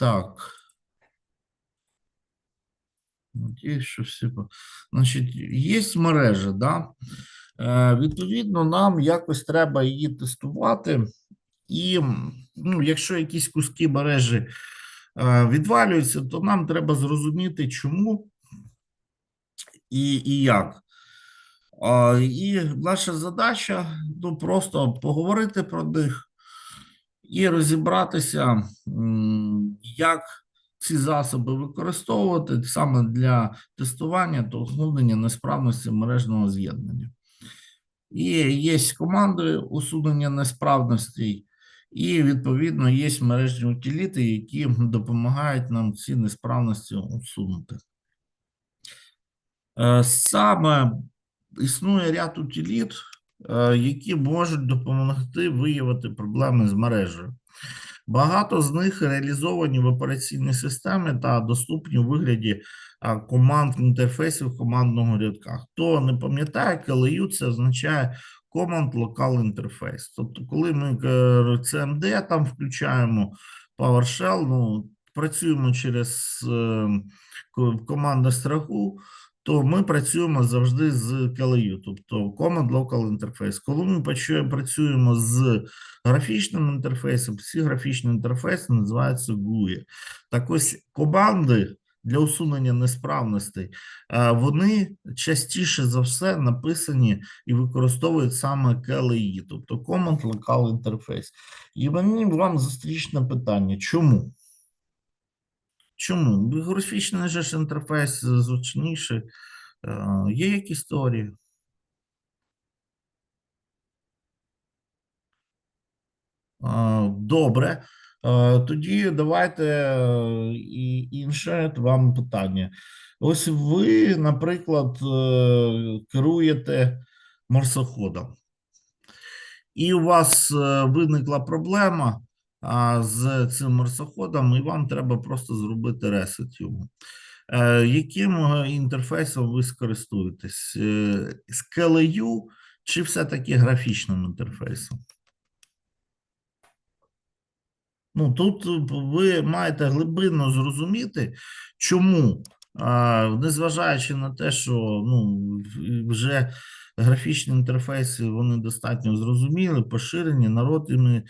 Так. Надіюсь, що всі. Значить, є мережа, да? Е, відповідно, нам якось треба її тестувати. І ну, якщо якісь куски мережі е, відвалюються, то нам треба зрозуміти, чому і, і як. А, і наша задача ну, просто поговорити про них і розібратися, як ці засоби використовувати саме для тестування та усунення несправності мережного з'єднання. І є команди усунення несправностей, і відповідно є мережні утиліти, які допомагають нам ці несправності усунути. Е, Саме існує ряд утиліт, які можуть допомогти виявити проблеми з мережею. Багато з них реалізовані в операційній системі та доступні у вигляді а, команд інтерфейсів командного рядка. Хто не пам'ятає, KLU це означає Command Local Interface. Тобто, коли ми е, CMD там включаємо PowerShell, ну, працюємо через е, ко- команду страху, то ми працюємо завжди з KLU, тобто Command Local Interface. Коли ми працюємо з графічним інтерфейсом, всі графічні інтерфейси називаються GUI. Так ось команди для усунення несправностей, е, вони частіше за все написані і використовують саме KLI, тобто Command Local Interface. І мені вам зустрічне питання: чому? Чому? Графічний же ж інтерфейс зручніший. Е, Є якісь історії? Добре. Е, Тоді давайте е, і інше вам питання. Ось ви, наприклад, е, керуєте марсоходом, і у вас е, виникла проблема з цим марсоходом, і вам треба просто зробити ресет йому. Е, Яким е, інтерфейсом ви скористуєтесь? Е, KLU чи все-таки графічним інтерфейсом? Ну, тут ви маєте глибинно зрозуміти, чому, незважаючи на те, що ну, вже графічні інтерфейси вони достатньо зрозуміли, поширені, народ іми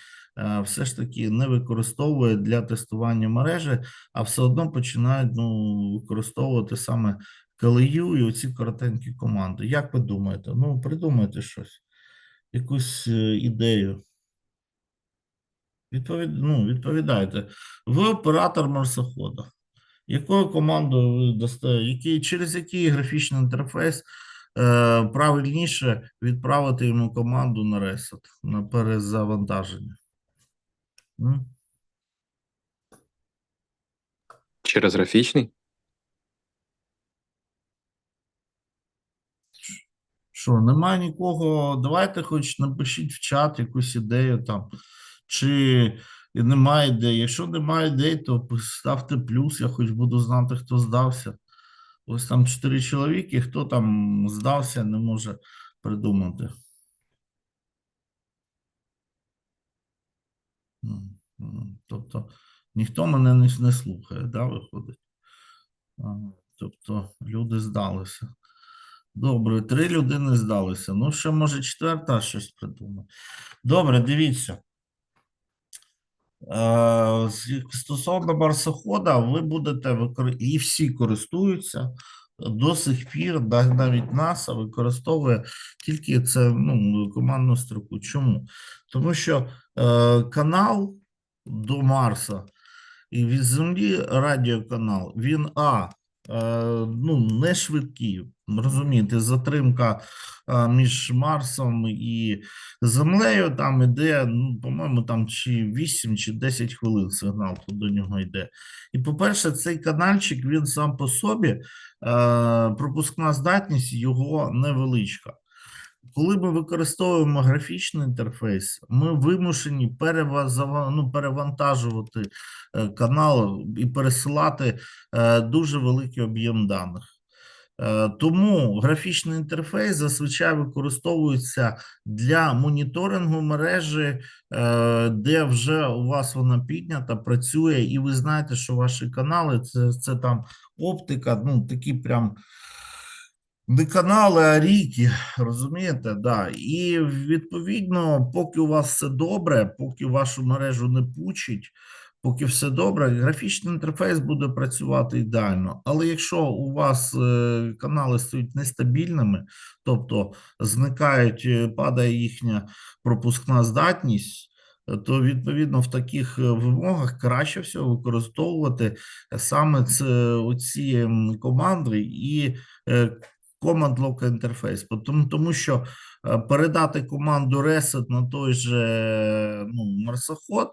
все ж таки не використовує для тестування мережі, а все одно починають ну, використовувати саме KLU і оці коротенькі команди. Як ви думаєте? Ну, придумайте щось, якусь е, ідею. Відповід... Ну, відповідайте. Ви оператор марсохода. Якою командою ви який, через який графічний інтерфейс е, правильніше відправити йому команду на ресет, на перезавантаження? Через графічний? Що, немає нікого? Давайте хоч напишіть в чат якусь ідею там. Чи немає ідей. Якщо немає ідей, то ставте плюс, я хоч буду знати, хто здався. Ось там чотири чоловіки, хто там здався, не може придумати. Тобто ніхто мене не, не слухає, да, виходить. Тобто люди здалися. Добре, три людини здалися. Ну, ще може четверта щось придумає. Добре, дивіться. Е, Стосовно марсохода, ви будете викор... і всі користуються до сих пір, навіть НАСА використовує тільки це ну, командну строку. Чому? Тому що е, канал до Марса і від Землі радіоканал, він А. е, Ну, не швидкі. розумієте, затримка е, між Марсом і Землею там іде, ну, по-моєму, там чи 8, чи 10 хвилин сигнал до нього йде. І, по-перше, цей канальчик, він сам по собі, е, пропускна здатність його невеличка. Коли ми використовуємо графічний інтерфейс, ми вимушені ну, перевантажувати е, канал і пересилати е, дуже великий об'єм даних. Е, Тому графічний інтерфейс зазвичай використовується для моніторингу мережі, де вже у вас вона піднята, працює, і ви знаєте, що ваші канали це, це там оптика, ну такі прям не канали, а ріки, розумієте? Да. І відповідно, поки у вас все добре, поки вашу мережу не пучить, поки все добре, графічний інтерфейс буде працювати ідеально. Але якщо у вас е, канали стають нестабільними, тобто зникають, е, падає їхня пропускна здатність. То відповідно в таких е, вимогах краще всього використовувати саме це оці команди і Command Lock Interface, тому, тому що е, передати команду reset на той же ну, марсоход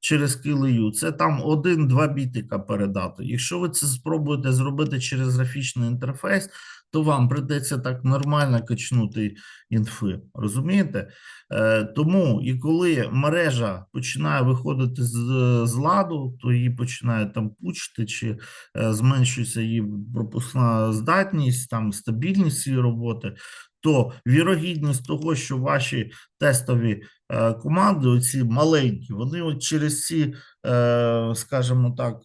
через KLU, це там один-два бітика передати. Якщо ви це спробуєте зробити через графічний інтерфейс, то вам прийдеться так нормально качнути інфи. Розумієте? Е, тому і коли мережа починає виходити з, з ладу, то її починає там пучити чи е, зменшується її пропускна здатність, там стабільність її роботи, то вірогідність того, що ваші тестові е, команди, оці маленькі, вони от через ці, е, скажімо так,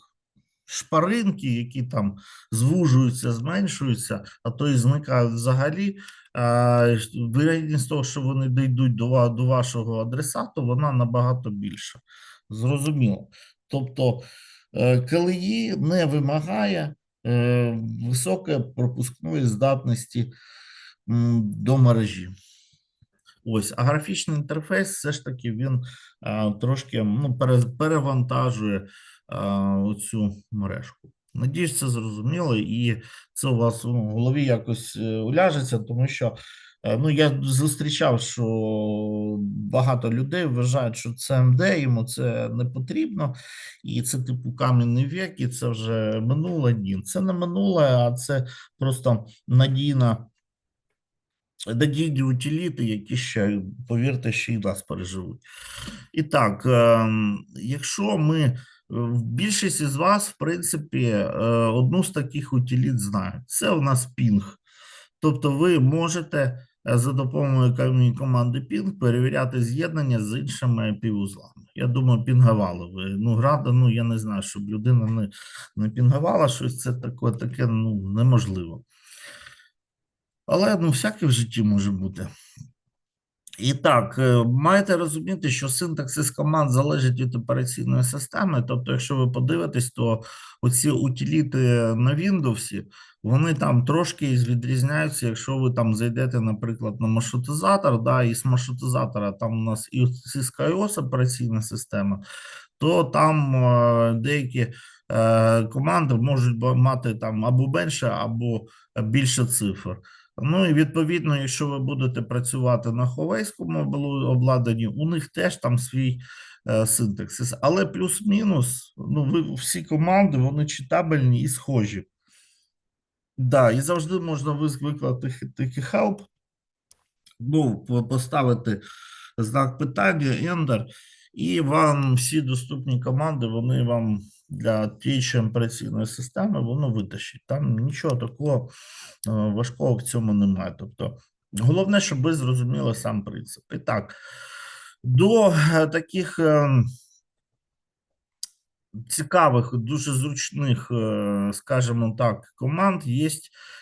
шпаринки, які там звужуються, зменшуються, а то і зникають взагалі. е, Вірогідність того, що вони дійдуть до, до вашого адресату, вона набагато більша. Зрозуміло. Тобто е, КЛІ не вимагає е, високої пропускної здатності до мережі. Ось, а графічний інтерфейс все ж таки він а, трошки ну, перевантажує оцю мережку. Надіюсь, це зрозуміло, і це у вас ну, в голові якось е, уляжеться, тому що е, ну, я зустрічав, що багато людей вважають, що це МД, йому це не потрібно, і це типу кам'яний вік, і це вже минуле. Ні, це не минуле, а це просто надійна надійні утиліти, які ще, повірте, ще й нас переживуть. І так, ем, якщо ми більшість із вас, в принципі, е, одну з таких утиліт знають. Це у нас пінг. Тобто, ви можете е, за допомогою команди Ping перевіряти з'єднання з іншими півузлами. Я думаю, пінгували ви. Ну, града, ну я не знаю, щоб людина не, не пінгувала щось, це таке, таке ну, неможливо. Але ну, всяке в житті може бути. І так, е, маєте розуміти, що синтаксис команд залежить від операційної системи. Тобто, якщо ви подивитесь, то оці утиліти на Windows, вони там трошки відрізняються, якщо ви там зайдете, наприклад, на маршрутизатор, да, і з маршрутизатора там у нас і SysKIOS операційна система, то там е, деякі е, команди можуть мати там або менше, або більше цифр. Ну і відповідно, якщо ви будете працювати на ховейському обладнанні, у них теж там свій е, синтаксис, але плюс-мінус, ну ви всі команди вони читабельні і схожі. Да, і завжди можна викликати такий help, ну, поставити знак питання, Ender, і вам всі доступні команди, вони вам для тієї операційної системи воно витащить. Там нічого такого е, важкого в цьому немає. Тобто, головне, щоб ви зрозуміли сам принцип. І так, до е, таких ем, цікавих, дуже зручних, е, скажімо так, команд є,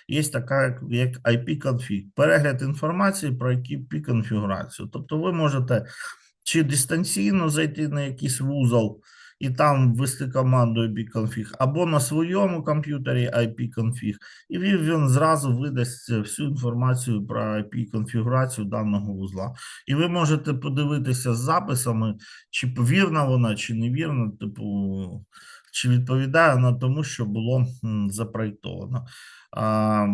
є така, як- IP-config, перегляд інформації про IP-конфігурацію. Тобто ви можете чи дистанційно зайти на якийсь вузол і там ввести команду IP-config, або на своєму комп'ютері IP-config, і він, він зразу видасть всю інформацію про IP-конфігурацію даного вузла. І ви можете подивитися з записами, чи вірна вона, чи невірна, типу, чи відповідає вона тому, що було запроєктовано. А,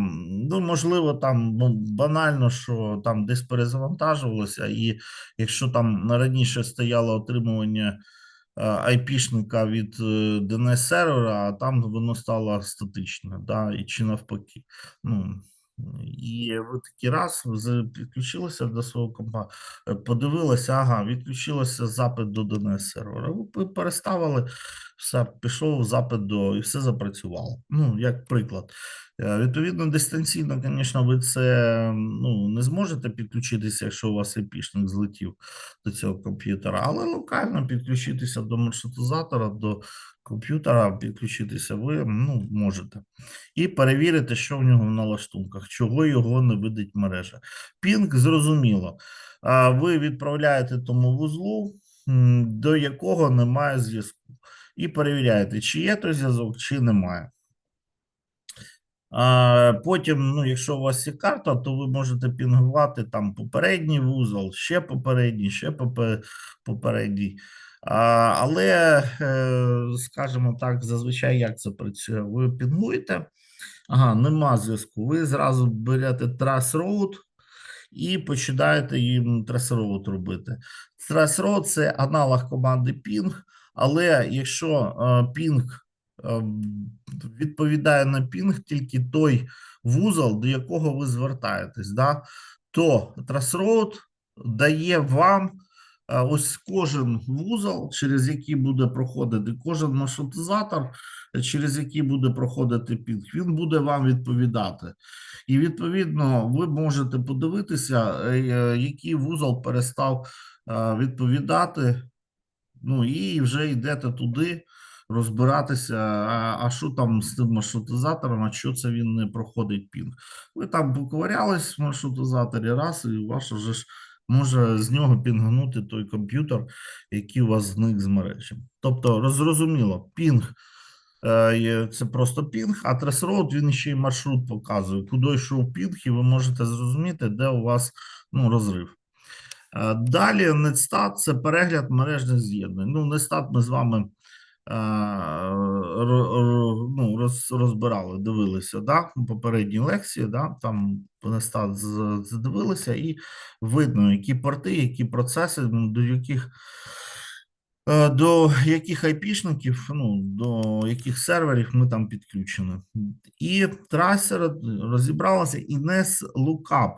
ну, можливо, там ну, банально, що там десь перезавантажувалося, і якщо там раніше стояло отримування айпішника від DNS сервера, а там воно стало статичне, да, і чи навпаки. Ну, І ви такий раз підключилися до свого компа, е, подивилися, ага, відключилося запит до DNS сервера. Ви переставили, все, пішов запит до і все запрацювало. Ну, як приклад. Е, Відповідно, дистанційно, звісно, ви це ну, не зможете підключитися, якщо у вас IP-шник злетів до цього комп'ютера, але локально підключитися до маршрутизатора, до комп'ютера, підключитися ви ну, можете і перевірити, що в нього в налаштунках, чого його не видить мережа. Пінг зрозуміло. Ви відправляєте тому вузлу, до якого немає зв'язку, і перевіряєте, чи є той зв'язок, чи немає. Потім, ну, якщо у вас є карта, то ви можете пінгувати там попередній вузол, ще попередній, ще попередній. Але, е, скажімо так, зазвичай як це працює? Ви пінгуєте, ага, нема зв'язку. Ви зразу берете Traceroute і починаєте їм Traceroute робити. Traceroute – це аналог команди ping, але якщо е, е, відповідає на пінг тільки той вузол, до якого ви звертаєтесь, да, то Traceroute дає вам е, ось кожен вузол, через який буде проходити кожен маршрутизатор, е, через який буде проходити пінг, він буде вам відповідати. І відповідно ви можете подивитися, е, який вузол перестав відповідати. Ну і вже йдете туди розбиратися, а, що там з тим маршрутизатором, а що це він не проходить пінг. Ви там поковирялись в маршрутизаторі, раз, і ваш вже ж може з нього пінгнути той комп'ютер, який у вас зник з мережі. Тобто, зрозуміло, пінг. е, Це просто пінг, а тресроуд він ще й маршрут показує, куди йшов пінг, і ви можете зрозуміти, де у вас ну, розрив. Е, Далі NetStat – це перегляд мережних з'єднань. Ну, NetStat ми з вами ну, роз, розбирали, дивилися, да? у попередній лекції, да? там з- задивилися, і видно, які порти, які процеси, до яких е, до яких айпішників, ну, до яких серверів ми там підключені. І трасер розібралася і NES Lookup.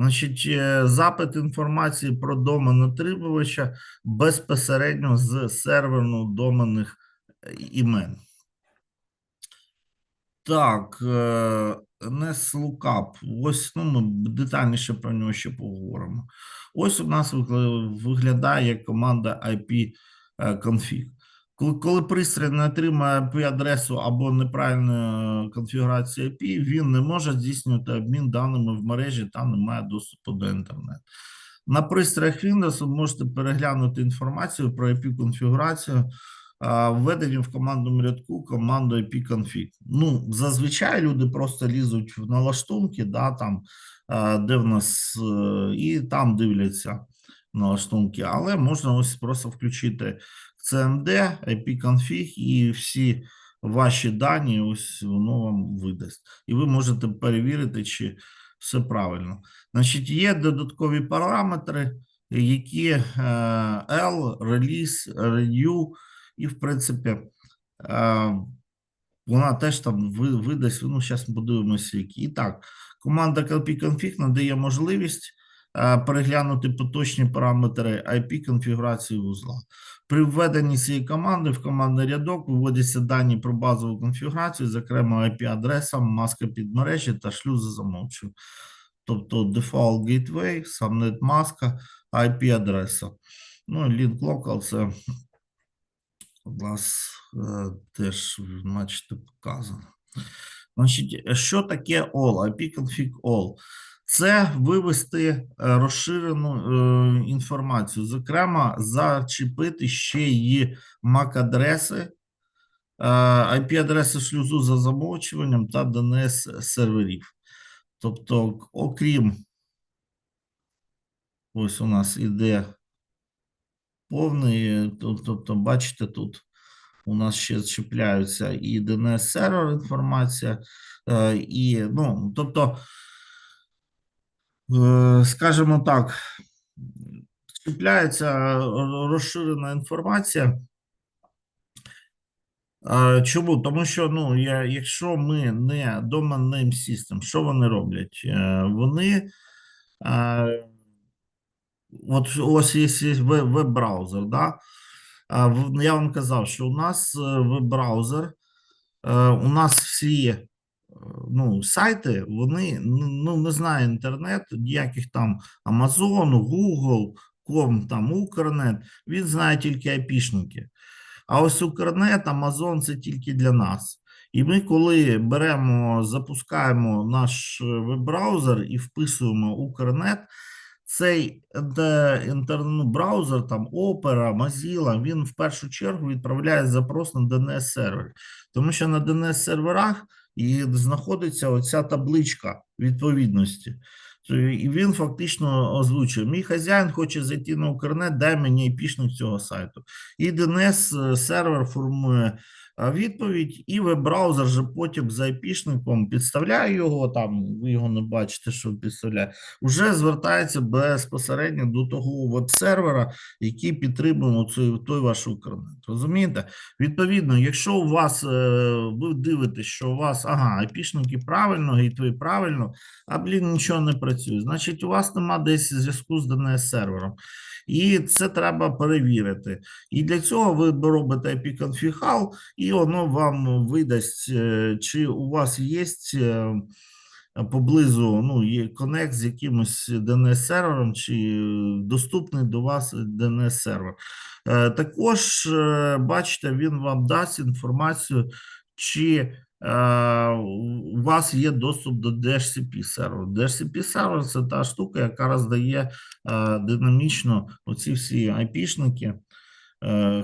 Значить, е, запит інформації про домен отримувача безпосередньо з серверно-доменних е, імен. Так, е, Lookup. Ось ну, ми детальніше про нього ще поговоримо. Ось у нас виглядає команда IP е, config. Коли, пристрій не отримає IP-адресу або неправильну конфігурацію IP, він не може здійснювати обмін даними в мережі та не має доступу до інтернету. На пристроях Windows ви можете переглянути інформацію про IP-конфігурацію, а, введені в командному рядку команду ipconfig. Ну, зазвичай люди просто лізуть в налаштунки, да, там, де в нас, е, і там дивляться налаштунки, але можна ось просто включити CMD, ipconfig і всі ваші дані, ось воно вам видасть. І ви можете перевірити, чи все правильно. Значить, є додаткові параметри, які е, L, release, renew, і, в принципі, е, вона теж там видасть, ну, зараз подивимося, які. І так, команда CLP-config надає можливість е, переглянути поточні параметри IP-конфігурації вузла. При введенні цієї команди в командний рядок виводяться дані про базову конфігурацію, зокрема IP-адреса, маска підмережі та шлюзи замовчення. Тобто default gateway, subnet маска, IP-адреса. Ну, і link local це у вас е, теж, бачите, показано. Значить, що таке all? IP-config all? Це вивести е, розширену е, інформацію, зокрема, зачепити ще її MAC-адреси, е, IP-адреси шлюзу за замовчуванням та DNS серверів. Тобто, окрім, ось у нас іде повний, тобто, бачите, тут у нас ще чіпляються і DNS сервер інформація, і, ну, тобто, скажімо так, чіпляється розширена інформація, Чому? Тому що ну, я, якщо ми не Domain Name System, що вони роблять? Е, Вони е, от ось є є веб- веб-браузер, да? Я вам казав, що у нас е, веб-браузер, е, у нас всі е, ну, сайти, вони ну, не знає інтернет, ніяких там Amazon, Google, Ком, там Укрнет, він знає тільки айпішники. А ось Укрнет, Amazon це тільки для нас. І ми, коли беремо, запускаємо наш е, веб-браузер і вписуємо Укрнет, цей інтернет-браузер, там Opera, Mozilla, він в першу чергу відправляє запрос на DNS-сервер. Тому що на DNS-серверах і знаходиться оця табличка відповідності. І він фактично озвучує: мій хазяїн хоче зайти на Укрнет, дай мені IP-шник цього сайту. І DNS сервер формує відповідь, і веб-браузер же потім за IP-шником підставляє його. Там ви його не бачите, що підставляє. Вже звертається безпосередньо до того веб-сервера, який підтримує цей той ваш Укрнет. Розумієте? Відповідно, якщо у вас е, ви дивитесь, що у вас ага, IP-шники правильно, гейтвей правильно, а блін, нічого не працює. Значить, у вас нема десь зв'язку з DNS-сервером. І це треба перевірити. І для цього ви робите IP-конфігал, і воно вам видасть, е, чи у вас є е, поблизу ну, є конект з якимось DNS-сервером, чи доступний до вас DNS-сервер. Е, Також, е, бачите, він вам дасть інформацію, чи е, у вас є доступ до DHCP серверу. DHCP сервер це та штука, яка роздає динамічно оці всі IP-шники, е,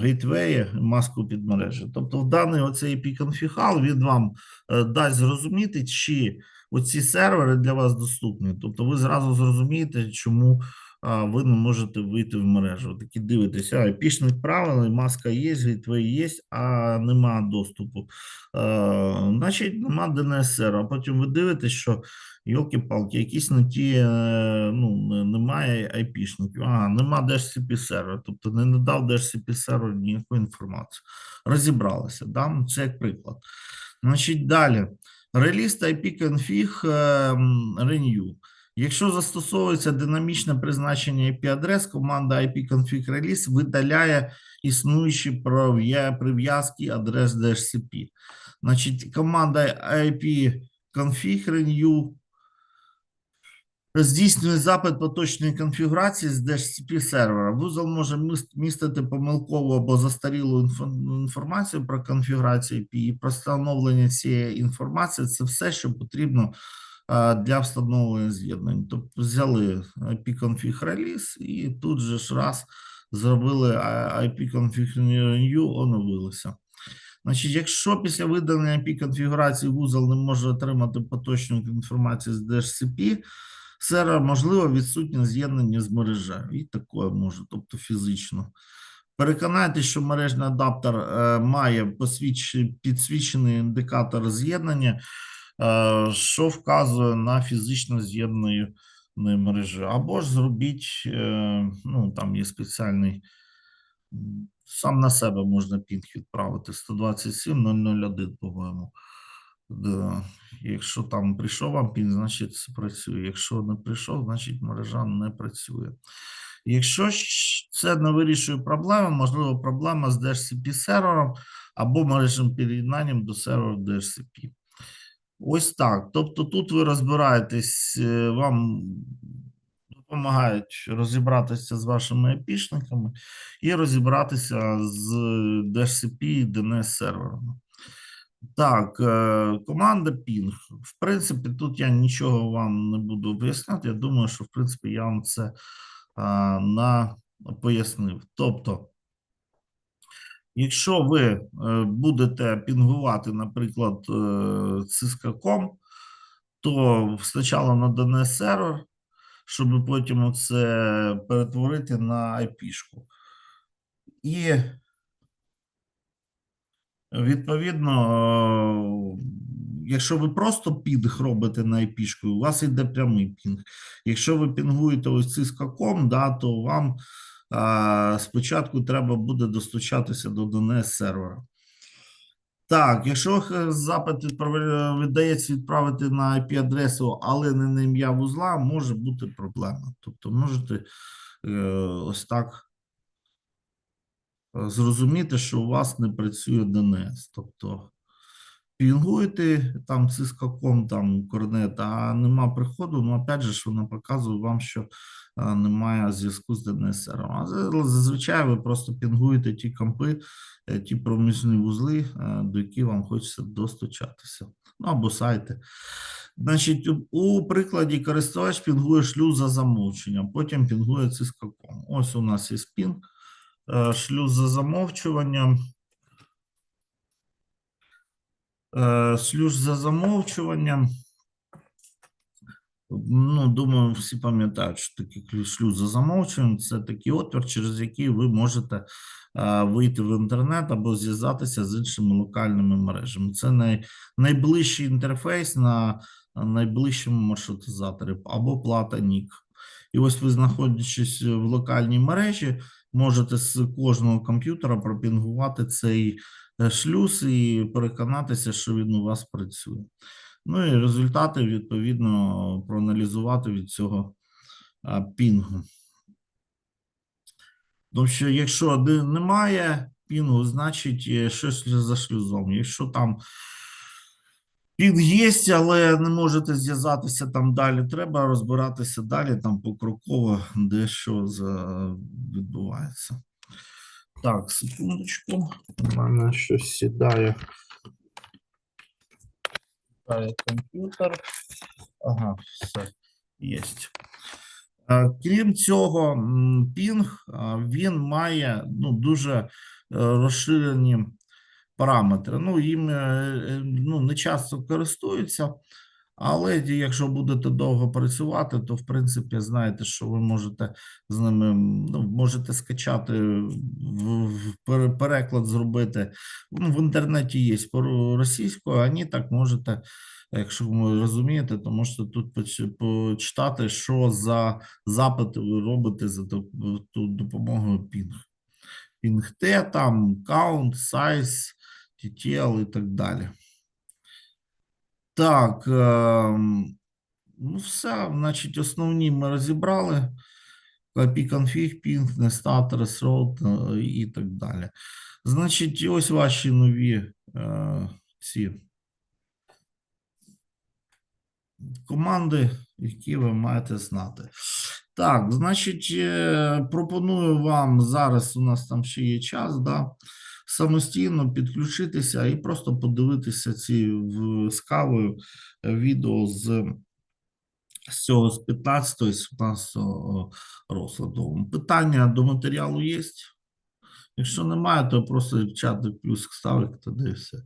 гейтвеї, маску під мережі. Тобто, в даний оцей IP-конфігал він вам е, дасть зрозуміти, чи оці сервери для вас доступні. Тобто, ви зразу зрозумієте, чому ви не можете вийти в мережу. Такі дивитеся, IP-шник правильний, маска є, гейтвей є, а нема доступу. Е, значить, нема DNS, а потім ви дивитесь, що Йолки-палки, якісь не ті, е, ну, немає IP-шників, а нема DHCP сервера, тобто не надав DHCP сервер ніяку інформацію. Розібралися, да? Ну, це як приклад. Значить, далі. Реліз IP-config е, renew. Якщо застосовується динамічне призначення IP-адрес, команда IP-config release видаляє існуючі прив'язки адрес DHCP. Значить, команда IP-config renew здійснює запит поточної конфігурації з DHCP сервера. Вузол може міст- містити помилкову або застарілу інфо- інформацію про конфігурацію IP і про встановлення цієї інформації. Це все, що потрібно для встановлення з'єднань. Тобто взяли IP-config release і тут же ж раз зробили IP-config renew, оновилося. Значить, якщо після видалення IP-конфігурації вузол не може отримати поточну інформацію з DHCP, сервер, можливо, відсутнє з'єднання з мережею. І таке може, тобто фізично. Переконайтеся, що мережний адаптер е, має підсвічений індикатор з'єднання, е, що вказує на фізично з'єднану мережу. Або ж зробіть, е, ну там є спеціальний, сам на себе можна пінг відправити 127.001, по-моєму. Да. Якщо там прийшов вам пін, значить працює. Якщо не прийшов, значить мережа не працює. Якщо це не вирішує проблеми, можливо, проблема з DHCP сервером або мережним під'єднанням до серверу DHCP. Ось так. Тобто тут ви розбираєтесь, е, вам допомагають розібратися з вашими епішниками і розібратися з DHCP і DNS серверами. Так, е, команда Ping. В принципі, тут я нічого вам не буду об'ясняти. Я думаю, що в принципі я вам це а, на пояснив. Тобто, якщо ви е, будете пінгувати, наприклад, е, Cisco.com, то спочатку на DNS сервер, щоб потім це перетворити на IP-шку. І Відповідно, е, якщо ви просто пінг робите на IP, у вас йде прямий пінг. Якщо ви пінгуєте ось Cisco.com, да, то вам спочатку треба буде достучатися до DNS сервера. Так, якщо запит видається відправити на IP-адресу, але не на ім'я вузла, може бути проблема. Тобто можете е, ось так е, зрозуміти, що у вас не працює DNS. Тобто пінгуєте там цискаком, там корнет, а нема приходу, ну опять же ж вона показує вам, що немає зв'язку з DNS. А зазвичай ви просто пінгуєте ті компи, е, ті проміжні вузли, е, до яких вам хочеться достучатися. Ну або сайти. Значить, у- прикладі користувач пінгує шлюз за замовченням, потім пінгує цискаком. Ось у нас є пінг, е, шлюз за замовчуванням. Е, Шлюз за замовчуванням. Ну, думаю, всі пам'ятають, що клю- шлюз за замовчуванням. Це такий отвір, через який ви можете е, вийти в інтернет або зв'язатися з іншими локальними мережами. Це най, найближчий інтерфейс на найближчому маршрутизаторі або плата NIC. І ось ви, знаходячись в локальній мережі, можете з кожного комп'ютера пропінгувати цей е, шлюз і переконатися, що він у вас працює. Ну і результати відповідно проаналізувати від цього пінгу. Тому що якщо немає пінгу, значить щось за шлюзом. Якщо там пінг є, але не можете зв'язатися там далі, треба розбиратися далі, там покроково, де що відбувається. Так, секундочку. У мене щось сідає. Сідає комп'ютер. Ага, все, є. Е, Крім цього, пінг він має ну, дуже е, розширені параметри. Ну, їм е, е, ну, не часто користуються, але якщо будете довго працювати, то в принципі знаєте, що ви можете з ними ну, можете скачати в, переклад зробити. Ну, в інтернеті є російською, а ні, так можете. Якщо ви розумієте, то можете тут почитати, що за запити ви робите за ту допомогою Ping. Ping-T, там, count, size, TTL і так далі. Так, ем, ну все, значить, основні ми розібрали. config, ping, nestat, resroute е, і так далі. Значить, ось ваші нові е, ці команди, які ви маєте знати. Так, значить, е, пропоную вам зараз. У нас там ще є час, да, самостійно підключитися і просто подивитися ці з кавою е, відео з, з цього з 15 і 17 розкладу. Питання до матеріалу є? Якщо немає, то просто в чат плюс ставити, тоді все.